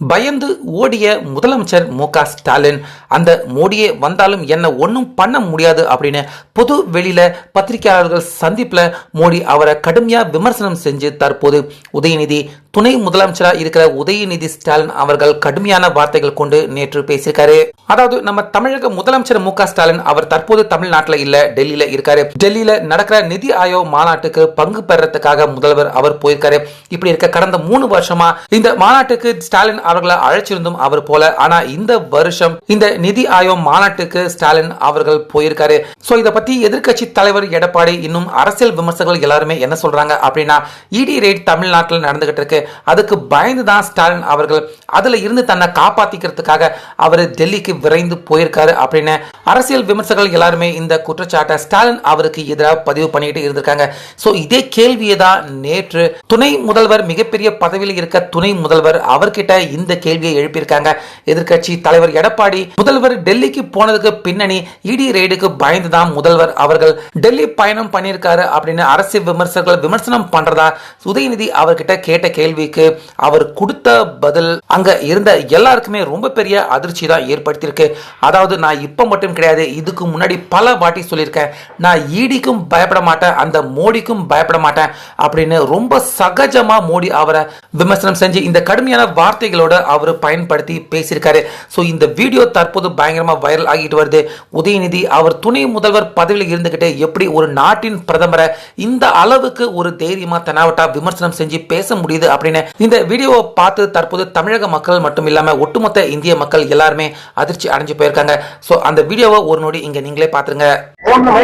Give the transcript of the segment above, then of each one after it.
பயந்து ஓடிய முதலமைச்சர் மு க ஸ்டாலின் அந்த மோடியே வந்தாலும் என்ன ஒன்றும் பண்ண முடியாது அப்படின்னு பொது வெளியில பத்திரிகையாளர்கள் சந்திப்பில் மோடி அவரை கடுமையா விமர்சனம் செஞ்சு தற்போது உதயநிதி துணை முதலமைச்சரா இருக்கிற உதயநிதி ஸ்டாலின் அவர்கள் கடுமையான வார்த்தைகள் கொண்டு நேற்று பேசியிருக்காரு. அதாவது நம்ம தமிழக முதலமைச்சர் மு ஸ்டாலின் அவர் தற்போது தமிழ்நாட்டில் இல்ல டெல்லியில இருக்காரு. டெல்லியில நடக்கிற நிதி ஆயோக் மாநாட்டுக்கு பங்கு பெறத்துக்காக முதல்வர் அவர் போயிருக்காரு. இப்படி இருக்க கடந்த மூணு வருஷமா இந்த மாநாட்டுக்கு ஸ்டாலின் அவர்களை அழைச்சிருந்தும் அவர் போல. ஆனா இந்த வருஷம் இந்த நிதி ஆயோக் மாநாட்டுக்கு ஸ்டாலின் அவர்கள் போயிருக்காரு. சோ இத பத்தி எதிர்கட்சி தலைவர் எடப்பாடி இன்னும் அரசியல் விமர்சகர்கள் எல்லாருமே என்ன சொல்றாங்க அப்படின்னா இடி ரைட் தமிழ்நாட்டில் நடந்துகிட்டு இருக்கு. அதுக்கு பயந்துதான் ஸ்டாலின் அவர்கள் அதுல இருந்து தன்னை காப்பாத்திக்கிறதுக்காக அவர் டெல்லிக்கு விரைந்து போயிருக்காரு அப்படின்னு அரசியல் விமர்சகர்கள் எல்லாருமே இந்த குற்றச்சாட்டை ஸ்டாலின் அவருக்கு எதிராக பதிவு பண்ணிட்டு இருந்திருக்காங்க. சோ இதே கேள்வியை தான் நேற்று துணை முதல்வர் மிகப்பெரிய பதவியில் இருக்க துணை முதல்வர் அவர்கிட்ட இந்த கேள்வியை எழுப்பியிருக்காங்க. எதிர்கட்சி தலைவர் எடப்பாடி முதல்வர் டெல்லிக்கு போனதுக்கு பின்னணி இடி ரெய்டுக்கு பயந்து தான் முதல்வர் அவர்கள் டெல்லி பயணம் பண்ணியிருக்காரு அப்படின்னு அரசியல் விமர்சகர்கள் விமர்சனம் பண்றதா உதயநிதி அவர்கிட்ட கேட்ட கேள்விக்கு அவர் கொடுத்த பதில் அங்க இருந்த எல்லாருக்குமே ரொம்ப பெரிய அதிர்ச்சி தான் ஏற்படுத்தியிருக்கு. அதாவது நான் இப்போ மட்டும் கிடையாது இதுக்கு முன்னாடி பல வாட்டி சொல்லியிருக்கேன் நான் ஈடிக்கும் பயப்பட மாட்டேன் அந்த மோடிக்கும் பயப்பட மாட்டேன் அப்படின்னு ரொம்ப சகஜமா மோடி அவரை விமர்சனம் செஞ்சு இந்த கடுமையான வார்த்தைகளோட அவர் பயன்படுத்தி பேசியிருக்காரு. ஸோ இந்த வீடியோ தற்போது பயங்கரமா வைரல் ஆகிட்டு வருது. உதயநிதி அவர் துணை முதல்வர் பதவியில் இருந்துகிட்டு எப்படி ஒரு நாட்டின் பிரதமரை இந்த அளவுக்கு ஒரு தைரியமா தெனாவட்டா விமர்சனம் செஞ்சு பேச முடியுது அப்படின்னு இந்த வீடியோவை பார்த்து தற்போது தமிழக மக்கள் மட்டும் இல்லாம ஒட்டுமொத்த இந்திய மக்கள் எல்லாருமே அதிர்ச்சி அடைஞ்சு போயிருக்காங்க. ஸோ அந்த வீடியோவை ஒரு நொடி இங்க நீங்களே பாத்துருங்க.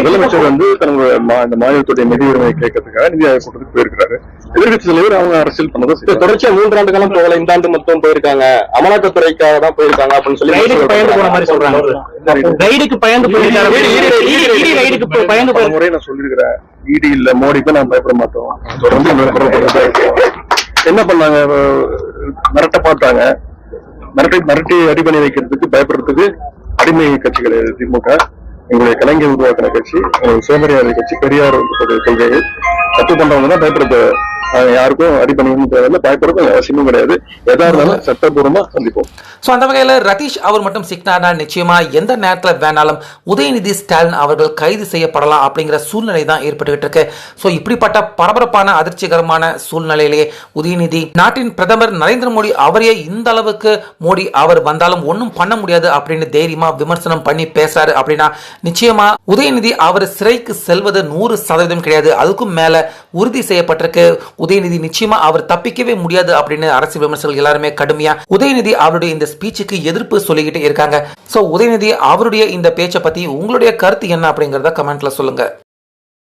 முதலமைச்சர் வந்து தன்னுடைய இந்த மாநிலத்துடைய நிதி உரிமையை கேட்கறதுக்காக நிதி ஆயோக் கூட்டத்துக்கு போயிருக்காரு எதிர்கட்சி தலைவர் அவங்க அரசியல் பண்ணதை. தொடர்ச்சியா மூன்றாண்டு காலம் போகல இந்த ஆண்டு மட்டும் போயிருக்காங்க. அமலாக்கத்துறைக்காக தான் போயிருக்காங்க அப்படின்னு சொல்லி பயந்து போன மாதிரி சொல்றாங்க. ரைடுக்கு பயந்து போயிருக்காரு. இடி ரைடுக்கு போய் பயந்து போய் முறை நான் சொல்லியிருக்கிறேன். ஈடி இல்ல மோடிக்கு நான் பயப்பட மாட்டோம். தொடர்ந்து என்ன பண்ணாங்க? மிரட்ட பார்த்தாங்க மிரட்டி மிரட்டி அடி பண்ணி வைக்கிறதுக்கு பயப்படுறதுக்கு அடிமை கட்சி கிடையாது திமுக எங்களுடைய கலைஞர் உருவாக்கின கட்சி எங்களுடைய கட்சி பெரியார் கொள்கைகள் தப்பு பண்றவங்க தான் பயப்படுறது யாருக்கும் அடி பண்ணிக்கணும் தேவையில்லை. பயப்படுறதும் அவசியமும் கிடையாது. எதா இருந்தாலும் சட்டப்பூர்வமா சந்திப்போம். ஸோ அந்த வகையில் ரதீஷ் அவர் மட்டும் சிக்கினார்னா நிச்சயமா எந்த நேரத்தில் வேணாலும் உதயநிதி ஸ்டாலின் அவர்கள் கைது செய்யப்படலாம் அப்படிங்கிற சூழ்நிலை தான் ஏற்பட்டுக்கிட்டு இருக்கு. ஸோ இப்படிப்பட்ட பரபரப்பான அதிர்ச்சிகரமான சூழ்நிலையிலேயே உதயநிதி நாட்டின் பிரதமர் நரேந்திர மோடி அவரையே இந்த அளவுக்கு மோடி அவர் வந்தாலும் ஒன்றும் பண்ண முடியாது அப்படின்னு தைரியமா விமர்சனம் பண்ணி பேசுறாரு அப்படின்னா நிச்சயமா உதயநிதி அவர் சிறைக்கு செல்வது நூறு சதவீதம் கிடையாது. அதுக்கும் மேல உறுதி செய்யப்பட்டிருக்கு. உதயநிதி நிச்சயமா அவர் தப்பிக்கவே முடியாது அப்படின்னு அரசு விமர்சகர்கள் எல்லாருமே கடுமையா உதயநிதி அவருடைய இந்த ஸ்பீச்சுக்கு எதிர்ப்பு சொல்லிக்கிட்டு இருக்காங்க. சோ உதயநிதி அவருடைய இந்த பேச்சை பத்தி உங்களுடைய கருத்து என்ன அப்படிங்கறத கமெண்ட்ல சொல்லுங்க.